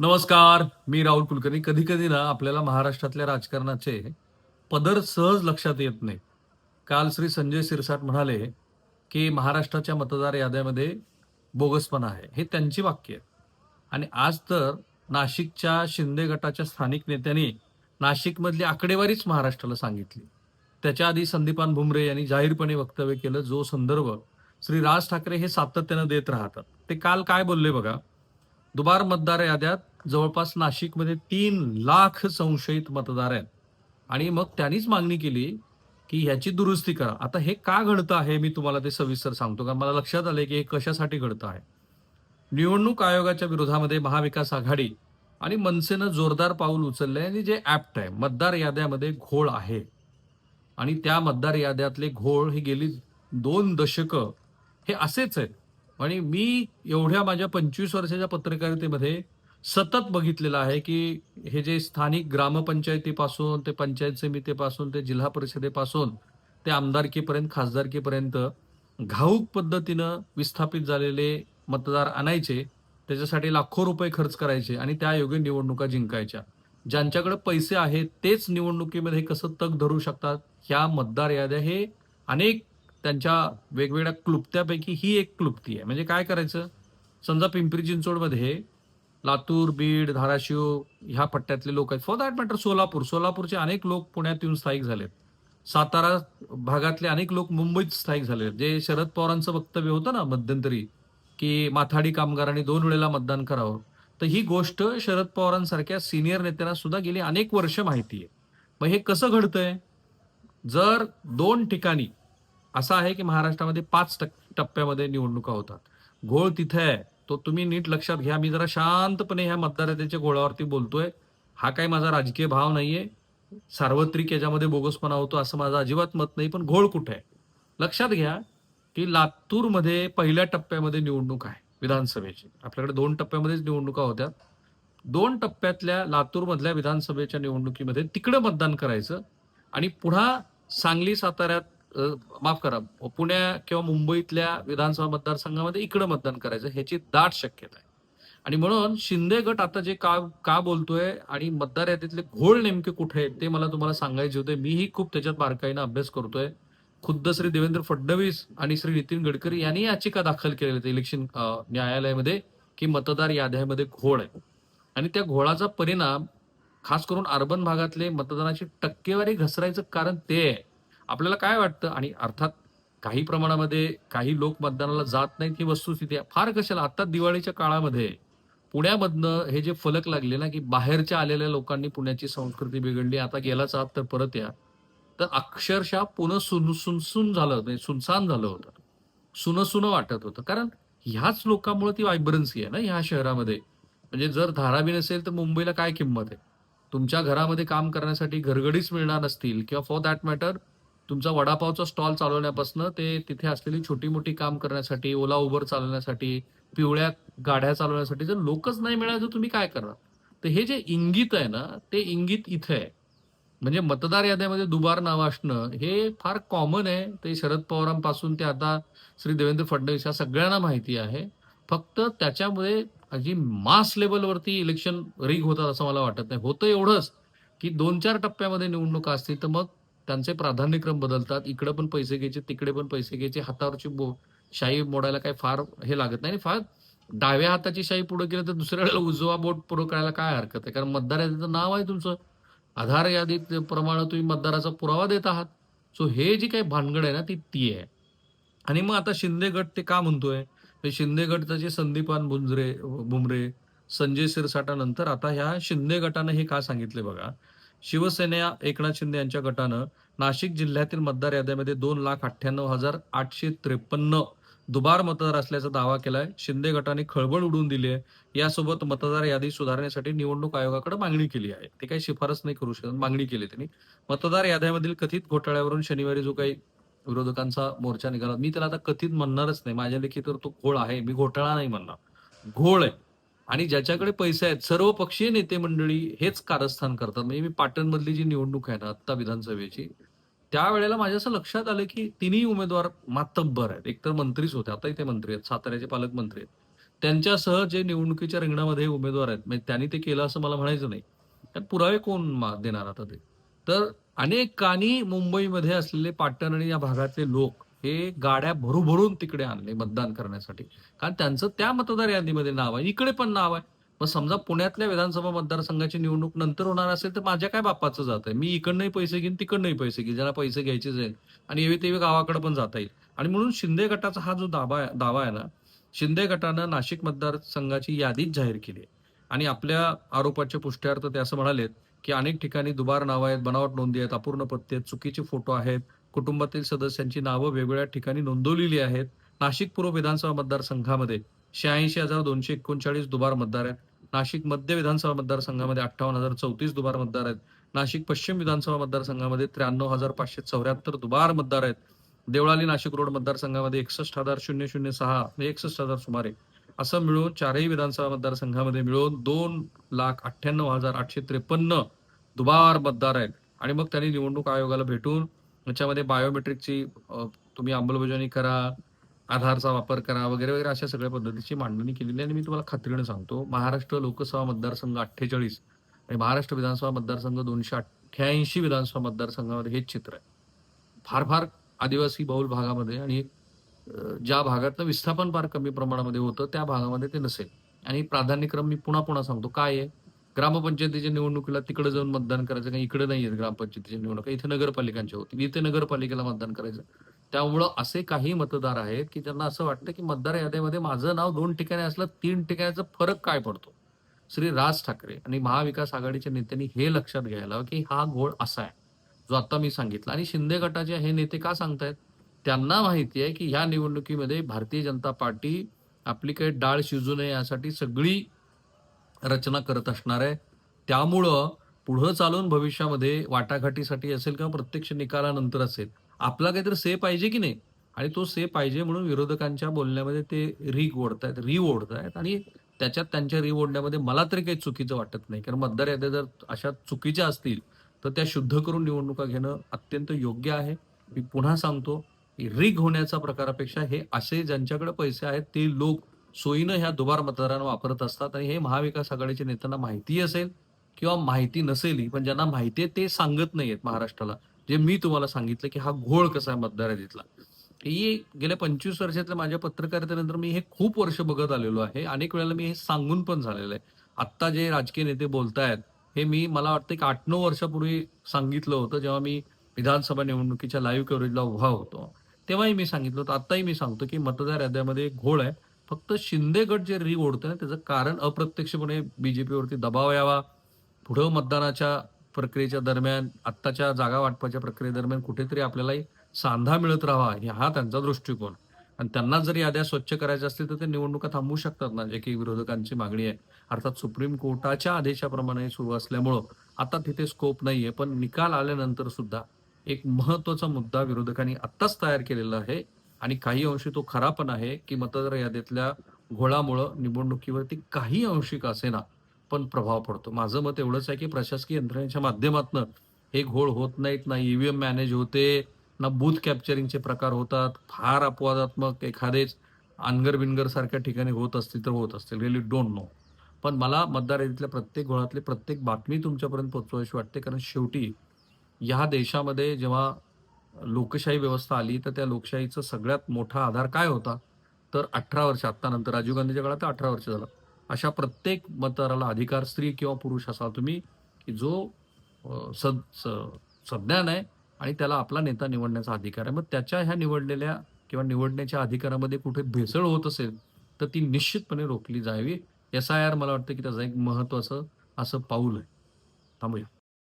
नमस्कार मी राहुल कुलकर्णी. कधी कधी ना आपल्याला महाराष्ट्रातल्या राजकारणाचे पदर सहज लक्षात येत नाही. काल श्री संजय सिरसाट म्हणाले की महाराष्ट्राच्या मतदार याद्यामध्ये बोगसपणा आहे. हे त्यांची वाक्य आहेत. आणि आज तर नाशिकच्या शिंदे गटाच्या स्थानिक नेत्यांनी नाशिकमधली आकडेवारीच महाराष्ट्राला सांगितली. त्याच्या आधी संदीपान भुमरे यांनी जाहीरपणे वक्तव्य केलं जो संदर्भ श्री राज ठाकरे हे सातत्यानं देत राहतात. ते काल काय बोलले बघा? दुबार मतदार याद्यात जवळपास नाशिकमध्ये तीन लाख संशयित मतदार आहेत. आणि मग त्यांनीच मागणी केली की ह्याची दुरुस्ती करा. आता हे का घडतं आहे मी तुम्हाला ते सविस्तर सांगतो कारण मला लक्षात आलंय की हे कशासाठी घडतं आहे. निवडणूक आयोगाच्या विरोधामध्ये महाविकास आघाडी आणि मनसेनं जोरदार पाऊल उचललंय आणि जे ऍप्ट आहे मतदार याद्यामध्ये घोळ आहे. आणि त्या मतदार याद्यातले घोळ ही गेली दोन दशकं हे असेच आहेत. आणि मी एवढ्या माझ्या पंचवीस वर्षाच्या पत्रकारितेमध्ये सतत बघितलेलं आहे की हे जे स्थानिक ग्रामपंचायतीपासून ते पंचायत समितीपासून ते जिल्हा परिषदेपासून ते आमदारकीपर्यंत खासदारकीपर्यंत घाऊक पद्धतीनं विस्थापित झालेले मतदार आणायचे त्याच्यासाठी लाखो रुपये खर्च करायचे आणि त्या योग्य निवडणुका जिंकायच्या. ज्यांच्याकडे पैसे आहेत तेच निवडणुकीमध्ये कसं तग धरू शकतात ह्या मतदार याद्या हे अनेक त्यांच्या वेगवेगळ्या क्लुप्त्यापैकी ही एक क्लुप्ती आहे. म्हणजे काय करायचं? समजा पिंपरी चिंचवडमध्ये लातूर बीड धाराशिव ह्या पट्ट्यातले लोक आहेत. For that matter Solapur. सोलापूरचे अनेक लोक पुण्यात येऊन स्थायिक झालेत. सातारा भागातले अनेक लोक मुंबईत स्थायिक झाले जे शरद पवारांचं वक्तव्य होतं ना मध्यंतरी की माथाडी कामगारांनी दोन वेळेला मतदान करावं. तर ही गोष्ट शरद पवारांसारख्या सिनियर नेत्यांना सुद्धा गेली अनेक वर्ष माहिती आहे. मग हे कसं घडतंय? जर दोन ठिकाणी असं आहे की महाराष्ट्रामध्ये पाच टप्प्यामध्ये निवडणुका होतात. घोळ तिथे आहे. तो तुम्ही नीट लक्षात घ्या. मी जरा शांतपणे ह्या मतदाराच्या घोळावरती बोलतोय. हा काही माझा राजकीय भाव नाहीये. सार्वत्रिक याच्यामध्ये बोगसपणा होतो असं माझं अजिबात मत नाही. पण घोळ कुठे आहे? लक्षात घ्या की लातूरमध्ये पहिल्या टप्प्यामध्ये निवडणूक आहे विधानसभेची. आपल्याकडे दोन टप्प्यामध्येच निवडणुका होत्या. दोन टप्प्यातल्या लातूरमधल्या विधानसभेच्या निवडणुकीमध्ये तिकडं मतदान करायचं आणि पुन्हा सांगली साताऱ्यात माफ करा पुण्या किंवा मुंबईतल्या विधानसभा मतदारसंघामध्ये इकडं मतदान करायचं ह्याची दाट शक्यता आहे. आणि म्हणून शिंदे गट आता जे का का बोलतोय आणि मतदार यादीतले घोळ नेमके कुठे आहेत ते मला तुम्हाला सांगायचे होते. मीही खूप त्याच्यात बारकाईनं अभ्यास करतोय. खुद्द श्री देवेंद्र फडणवीस आणि श्री नितीन गडकरी यांनी याचिका दाखल केलेली आहेत इलेक्शन न्यायालयामध्ये की मतदार याद्यामध्ये घोळ आहे. आणि त्या घोळाचा परिणाम खास करून अर्बन भागातले मतदानाची टक्केवारी घसरायचं कारण ते आहे. आपल्याला काय वाटतं? आणि अर्थात काही प्रमाणामध्ये काही लोक मतदानाला जात नाहीत ही वस्तुस्थिती आहे. फार कशाला? आता दिवाळीच्या काळामध्ये पुण्यामधनं हे जे फलक लागले ना की बाहेरच्या आलेल्या लोकांनी पुण्याची संस्कृती बिघडली आता गेलाच आहात तर परत या. तर अक्षरशः पुन्हा सुन सुनसून झालं होतं म्हणजे सुनसान झालं होतं. सुनसुन वाटत होतं. कारण ह्याच लोकांमुळे ती वायब्रन्सी आहे ना ह्या शहरामध्ये. म्हणजे जर धारावी नसेल तर मुंबईला काय किंमत आहे? तुमच्या घरामध्ये काम करण्यासाठी घरगडीच मिळणार नसतील किंवा फॉर दॅट मॅटर तुमचा वडापावचा स्टॉल चालवण्यापासून ते तिथे असलेली छोटी मोठी काम करण्यासाठी ओला उबर चालवण्यासाठी पिवळ्या गाड्या चालवण्यासाठी जर लोकच नाही मिळायचं तुम्ही काय करणार? तर हे जे इंगित आहे ना ते इंगित इथे आहे. म्हणजे मतदार याद्यामध्ये दुबार नाव असणं हे फार कॉमन आहे. ते शरद पवारांपासून ते आता श्री देवेंद्र फडणवीस या सगळ्यांना माहिती आहे. फक्त त्याच्यामुळे जी मास लेवलवरती इलेक्शन रिग होतात असं मला वाटत नाही. होतं एवढंच की दोन चार टप्प्यामध्ये निवडणुका असतील तर मग त्यांचे प्राधान्यक्रम बदलतात. इकडे पण पैसे घ्यायचे तिकडे पण पैसे घ्यायचे. हातावरची बो शाही मोडायला काय फार हे लागत नाही आणि फार डाव्या हाताची शाही पुढे केलं तर दुसऱ्या वेळेला उजवा बोट पुढे करायला काय हरकत आहे? कारण मतदार यादीचं नाव आहे तुमचं. आधार यादीत प्रमाणे तुम्ही मतदाराचा पुरावा देत आहात. सो हे जी काही भानगड आहे ना ती ती आहे. आणि मग आता शिंदे गट ते का म्हणतोय? शिंदे शिंदे जे संदीपान बुंजरे बुमरे संजय सिरसाटानंतर आता ह्या शिंदे गटानं हे का सांगितले बघा? शिवसेना एकनाथ शिंदे यांच्या गटानं नाशिक जिल्ह्यातील मतदार याद्यामध्ये दोन लाख अठ्ठ्याण्णव हजार आठशे त्रेपन्न दुबार मतदार असल्याचा दावा केलाय. शिंदे गटाने खळबळ उडवून दिली आहे यासोबत मतदार यादी सुधारण्यासाठी निवडणूक आयोगाकडे मागणी केली आहे. ते काही शिफारस नाही करू शकत मागणी केली त्यांनी. मतदार याद्यामधील कथित घोटाळ्यावरून शनिवारी जो काही विरोधकांचा मोर्चा निघाला मी त्याला आता कथित म्हणणारच नाही. माझ्या लेखी तर तो घोळ आहे. मी घोटाळा नाही म्हणणार. घोळ आहे. आणि ज्याच्याकडे पैसे आहेत सर्व पक्षीय नेते मंडळी हेच कारस्थान करतात. म्हणजे मी पाटणमधली जी निवडणूक आहे ना आत्ता विधानसभेची त्यावेळेला माझ्या असं लक्षात आलं की तिन्ही उमेदवार मातब्बर आहेत. एकतर मंत्रीच होते आता इथे मंत्री आहेत साताऱ्याचे पालकमंत्री आहेत. त्यांच्यासह जे निवडणुकीच्या रिंगणामध्ये उमेदवार आहेत म्हणजे त्यांनी ते केलं असं मला म्हणायचं नाही. त्यात पुरावे कोण मा- देणार आता ते? तर अनेकांनी मुंबईमध्ये असलेले पाटण आणि या भागातले लोक हे गाड्या भरूभरून तिकडे आणले मतदान करण्यासाठी. कारण त्यांचं त्या मतदार यादीमध्ये नाव आहे. इकडे पण नाव आहे. मग समजा पुण्यातल्या विधानसभा मतदारसंघाची निवडणूक नंतर होणार असेल तर माझ्या काय बापाचं जात आहे? मी इकडनंही पैसे घेईन तिकडनंही पैसे घेईन. ज्यांना पैसे घ्यायचेच आहेत आणि एवे तेवी गावाकडे पण जाता येईल. आणि म्हणून शिंदे गटाचा हा जो दावा आहे दावा आहे ना शिंदे गटानं नाशिक मतदारसंघाची यादीच जाहीर केली आहे. आणि आपल्या आरोपाच्या पुष्ट्यार्थ ते असं म्हणालेत की अनेक ठिकाणी दुबार नावं आहेत बनावट नोंदी आहेत अपूर्ण पत्ते आहेत चुकीचे फोटो आहेत कुटुंबातील सदस्यांची नावं वेगवेगळ्या ठिकाणी नोंदवलेली आहेत. नाशिक पूर्व विधानसभा मतदारसंघामध्ये शहाऐंशी हजार दोनशे एकोणचाळीस दुबार मतदार आहेत. नाशिक मध्य विधानसभा मतदारसंघामध्ये अठ्ठावन्न हजार चौतीस दुबार मतदार आहेत. नाशिक पश्चिम विधानसभा मतदारसंघामध्ये त्र्याण्णव हजार पाचशे चौऱ्याहत्तर दुबार मतदार आहेत. देवळाली नाशिक रोड मतदारसंघामध्ये एकसष्ट हजार शून्य शून्य सहा एकसष्ट हजार सुमारे. असं मिळून चारही विधानसभा मतदारसंघामध्ये मिळून दोन लाख अठ्ठ्याण्णव हजार आठशे त्रेपन्न दुबार मतदार आहेत. आणि मग त्यांनी निवडणूक आयोगाला भेटून याच्यामध्ये बायोमेट्रिकची तुम्ही अंमलबजावणी करा आधारचा वापर करा वगैरे वगैरे अशा सगळ्या पद्धतीची मांडणी केलेली आहे. आणि मी तुम्हाला खात्रीने सांगतो महाराष्ट्र लोकसभा मतदारसंघ अठ्ठेचाळीस आणि महाराष्ट्र विधानसभा मतदारसंघ दोनशे अठ्ठ्याऐंशी विधानसभा मतदारसंघामध्ये हेच चित्र आहे. फार फार आदिवासी बहुल भागामध्ये आणि ज्या भागातलं विस्थापन फार कमी प्रमाणामध्ये होतं त्या भागामध्ये ते नसेल. आणि प्राधान्यक्रम मी पुन्हा पुन्हा सांगतो काय आहे? ग्रामपंचायतीच्या निवडणुकीला तिकडे जाऊन मतदान करायचं काही इकडे नाही आहेत ग्रामपंचायतीच्या निवडणुका. इथे नगरपालिकांच्या होतील इथे नगरपालिकेला मतदान करायचं. त्यामुळं असे काही मतदार आहेत की त्यांना असं वाटतं की मतदार यादीमध्ये माझं नाव दोन ठिकाणी असलं तीन ठिकाणाचा फरक काय पडतो? श्री राज ठाकरे आणि महाविकास आघाडीच्या नेत्यांनी हे लक्षात घ्यायला की हा घोळ असा आहे जो आता मी सांगितला. आणि शिंदे गटाचे हे नेते का सांगतायत? त्यांना माहिती आहे की ह्या निवडणुकीमध्ये भारतीय जनता पार्टी आपली काही डाळ शिजू नये यासाठी सगळी रचना करत असणार आहे. त्यामुळं पुढं चालून भविष्यामध्ये वाटाघाटीसाठी असेल किंवा प्रत्यक्ष निकालानंतर असेल आपला काहीतरी से पाहिजे की नाही? आणि तो से पाहिजे म्हणून विरोधकांच्या बोलण्यामध्ये ते री ओढतायत री ओढतायत आणि त्याच्यात त्यांच्या री ओढण्यामध्ये मला तरी काही चुकीचं वाटत नाही. कारण मतदार याद्या जर अशा चुकीच्या असतील तर त्या शुद्ध करून निवडणुका घेणं अत्यंत योग्य आहे. मी पुन्हा सांगतो रिग होण्याच्या प्रकारापेक्षा हे असे ज्यांच्याकडे पैसे आहेत ते लोक सोयीनं ह्या दुबार मतदारांना वापरत असतात आणि हे महाविकास आघाडीच्या नेत्यांना माहिती असेल किंवा माहिती नसेलही पण ज्यांना माहिती आहे ते सांगत नाहीयेत महाराष्ट्राला. जे मी तुम्हाला सांगितलं की हा घोळ कसा आहे मतदार यादीतला ही गेल्या पंचवीस वर्षातल्या माझ्या पत्रकारितेनंतर मी हे खूप वर्ष बघत आलेलो आहे. अनेक वेळेला मी हे सांगून पण झालेलं आहे. आत्ता जे राजकीय नेते बोलतायत हे मी मला वाटतं की आठ नऊ वर्षापूर्वी सांगितलं होतं जेव्हा मी विधानसभा निवडणुकीच्या लाईव्ह कव्हरेजला उभा होतो. तेव्हाही मी सांगितलं होतं आत्ताही मी सांगतो की मतदार याद्यामध्ये घोळ आहे. फक्त शिंदे गट जे री ओढतोय ना त्याचं कारण अप्रत्यक्षपणे बीजेपीवरती दबाव यावा. पुढं मतदानाच्या प्रक्रियेच्या दरम्यान आत्ताच्या जागा वाटपाच्या प्रक्रियेदरम्यान कुठेतरी आपल्यालाही सांधा मिळत राहावा हा त्यांचा दृष्टिकोन. आणि त्यांना जर याद्या स्वच्छ करायच्या असतील तर ते निवडणुका थांबवू शकतात ना जे की विरोधकांची मागणी आहे. अर्थात सुप्रीम कोर्टाच्या आदेशाप्रमाणे सुरू असल्यामुळं आता तिथे स्कोप नाहीये पण निकाल आल्यानंतर सुद्धा एक महत्त्वाचा मुद्दा विरोधकांनी आत्ताच तयार केलेला आहे. आणि काही अंशी तो खरा पण आहे की मतदार यादीतल्या घोळामुळं निवडणुकीवरती काही अंशिक असेना पण प्रभाव पडतो. माझं मत एवढंच आहे की प्रशासकीय यंत्रणेच्या माध्यमातून हे घोळ होत नाहीत ना ईव्हीएम मॅनेज होते ना बूथ कॅप्चरिंगचे प्रकार होतात. फार अपवादात्मक एखादेच अनगर बिनगर सारख्या ठिकाणी होत असतील तर होत असतील. रिअली डोंट नो पण मला मतदार यादीतल्या प्रत्येक घोळातली प्रत्येक बातमी तुमच्यापर्यंत पोचवायची वाटते. कारण शेवटी या देशामध्ये जेव्हा लोकशाही व्यवस्था आली तर त्या लोकशाहीचा सगळ्यात मोठा आधार काय होता? तर अठरा वर्ष आत्ता नंतर राजीव गांधीच्या काळात अठरा वर्ष झालं. अशा प्रत्येक मतदाराला अधिकार स्त्री किंवा पुरुष असाल तुम्ही की जो सद स- संज्ञान आहे आणि त्याला आपला नेता निवडण्याचा अधिकार आहे. मग त्याच्या ह्या निवडलेल्या किंवा निवडण्याच्या अधिकारामध्ये कुठे भेसळ होत असेल तर ती निश्चितपणे रोखली जावी. एस आय आर मला वाटतं की त्याचं एक महत्वाचं असं पाऊल आहे. थांबूया.